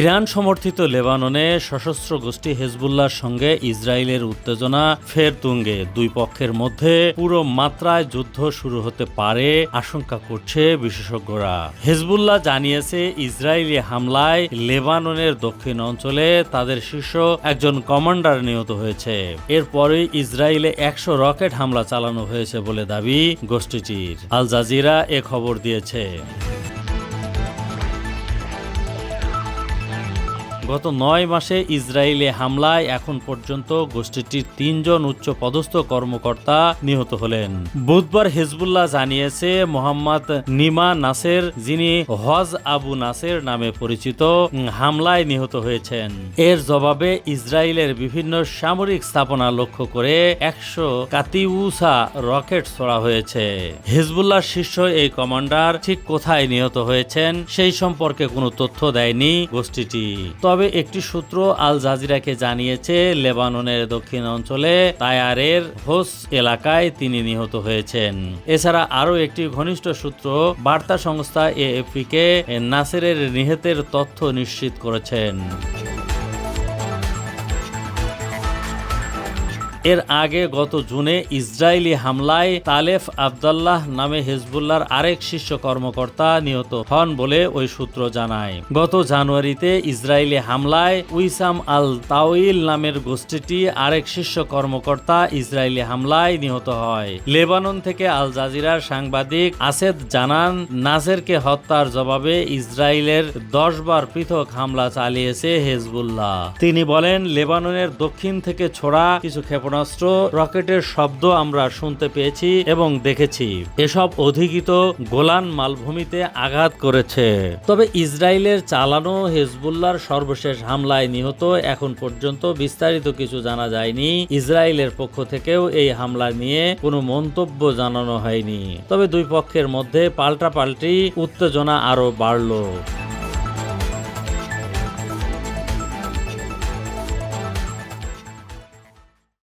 Iran সমর্থিত লেবাননে সশস্ত্র গোষ্ঠী হেজবুল্লাহর সঙ্গে ইসরায়েলের উত্তেজনা ফের তুঙ্গে। দুই পক্ষের মধ্যে পুরো মাত্রায় যুদ্ধ শুরু হতে পারে, আশঙ্কা করছে বিশেষজ্ঞরা। হেজবুল্লাহ জানিয়েছে, ইসরায়েলি হামলায় লেবাননের দক্ষিণ অঞ্চলে তাদের শীর্ষ একজন কমান্ডার নিহত হয়েছে। এরপরে ইসরায়েলে একশো রকেট হামলা চালানো হয়েছে বলে দাবি গোষ্ঠীটির। আল জাজিরা এ খবর দিয়েছে। গত নয় মাসে ইসরায়েলে হামলায় এখন পর্যন্ত গোষ্ঠীটির তিনজন উচ্চ পদস্থ কর্মকর্তা নিহত হলেন। বুধবার হেজবুল্লাহ জানিয়েছে, মোহাম্মদ নিমা নাসের, যিনি হজ আবু নাসের নামে পরিচিত, হামলায় নিহত হয়েছেন। এর জবাবে ইসরায়েলের বিভিন্ন সামরিক স্থাপনা লক্ষ্য করে একশো কাতিউসা রকেট ছোড়া হয়েছে। হেজবুল্লাহ শীর্ষ এই কমান্ডার ঠিক কোথায় নিহত হয়েছেন, সেই সম্পর্কে কোনো তথ্য দেয়নি গোষ্ঠীটি। তবে একটি সূত্র আল জাজিরাকে জানিয়েছে, লেবাননের দক্ষিণ অঞ্চলে তায়ারের হোস এলাকায় তিনি নিহত হয়েছেন। এছাড়া আরও একটি ঘনিষ্ঠ সূত্র বার্তা সংস্থা এএফপিকে নাসেরের নিহতের তথ্য নিশ্চিত করেছেন। এর আগে গত জুনে ইসরায়েলি হামলায় তালেফ আবদাল্লাহ নামে হেজবুল্লাহর আরেক শীর্ষ কর্মকর্তা নিহত হন বলে ওই সূত্র জানায়। গত জানুয়ারিতে ইসরায়েলি হামলায় উইসাম আল তাওইল নামের গোষ্ঠীটি আরেক শীর্ষ কর্মকর্তা ইসরায়েলি হামলায় নিহত হয়। লেবানন থেকে আল জাজিরার সাংবাদিক আসেদ জানান নাসেরকে হত্যার জবাবে ইসরায়েলের দশ বার পৃথক হামলা চালিয়েছে হেজবুল্লাহ। তিনি বলেন, লেবাননের দক্ষিণ থেকে ছোড়া কিছু ক্ষেপণাস্ত্র, রকেটের শব্দ আমরা শুনতে পেয়েছি এবং দেখেছি। এসব অধিকৃত গোলান মালভূমিতে আঘাত করেছে। তবে ইসরায়েলের চালানো হেজবুল্লাহর সর্বশেষ হামলায় নিহত এখন পর্যন্ত বিস্তারিত কিছু জানা যায়নি। ইসরায়েলের পক্ষ থেকেও এই হামলা নিয়ে কোনো মন্তব্য জানানো হয়নি। তবে দুই পক্ষের মধ্যে পাল্টাপাল্টি উত্তেজনা আরও বাড়লো।